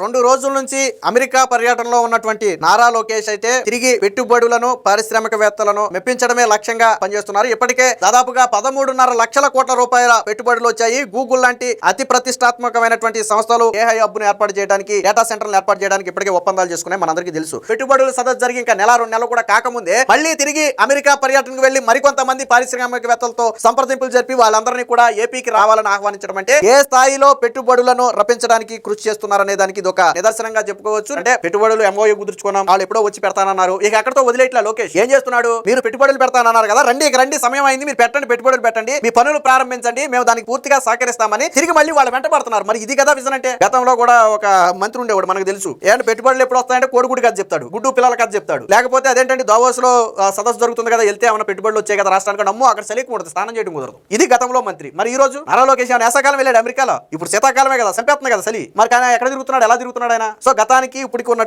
రెండు రోజుల నుంచి అమెరికా పర్యటనలో ఉన్నటువంటి నారా లోకేష్ అయితే తిరిగి పెట్టుబడులను పారిశ్రామికవేత్తలను మెప్పించడమే లక్ష్యంగా పనిచేస్తున్నారు. ఇప్పటికే దాదాపుగా పదమూడున్నర లక్షల కోట్ల రూపాయల పెట్టుబడులు వచ్చాయి. గూగుల్ లాంటి అతి ప్రతిష్టాత్మకమైనటువంటి సంస్థలు ఏఐ హబ్ను ఏర్పాటు చేయడానికి డేటా సెంటర్ను ఏర్పాటు చేయడానికి ఇప్పటికే ఒప్పందాలు చేసుకున్నాయి. మనందరికీ తెలుసు. పెట్టుబడులు సదస్సు జరిగి ఇంకా నెల రెండు నెలలు కూడా కాకముందే మళ్ళీ తిరిగి అమెరికా పర్యటనకు వెళ్ళి మరికొంతమంది పారిశ్రామికవేత్తలతో సంప్రదింపులు జరిపి వాళ్ళందరినీ కూడా ఏపీకి రావాలని ఆహ్వానించడం అంటే ఏ స్థాయిలో పెట్టుబడులను రప్పించడానికి కృషి చేస్తున్నారనే దానికి ఇది ఒక నిదర్శనంగా చెప్పుకోవచ్చు. అంటే పెట్టుబడులు ఎంఓయూ కుదుర్చుకున్నాం. వాళ్ళు ఎప్పుడో వచ్చి పెడతానన్నారు. ఇక అక్కడతో వదిలేట్లా లోకేష్. ఏం చేస్తున్నాడు? మీరు పెట్టుబడులు పెడతానన్నారు కదా. రండి ఇక రండి. సమయం అయింది. మీరు పెట్టండి పెట్టుబడులు పెట్టండి. మీ పనులు ప్రారంభించండి. మేము దానికి పూర్తిగా సహకరిస్తామని తిరిగి మళ్ళీ వాళ్ళు వెంట పడుతున్నారు మరి ఇది కదా విజన్ అంటే? గతంలో కూడా ఒక మంత్రి ఉండేవాడు మనకు తెలుసు. ఏంటంటే పెట్టుబడులు ఎప్పుడు వస్తాయంటే కోడిగుడి కథ చెప్తాడు. గుడ్డు పిల్లల కథ చెప్తాడు. లేకపోతే అదేంటంటే దావోస్లో సదస్సు జరుగుతుంది కదా వెళ్తే ఏమైనా పెట్టుబడులు వచ్చాయి కదా రాష్ట్రానికి? నమ్మో అక్కడ చలికి ఉండదు స్నానం చేయడం కుదరదు. ఇది గతంలో మంత్రి. మరి ఈ రోజు నారా లోకేష్ ఏమైనా వేసవకాలం వెళ్ళాడు అమెరికాలో? ఇప్పుడు శీతాకాలమే కదా సంపేస్తుంది కదా చలి. మరి కానీ ఎక్కడ తిరుగుతున్నాడు? అలా తిరుగుతున్నాడు ఆయన. సో గతానికి ఇప్పటికి ఉన్న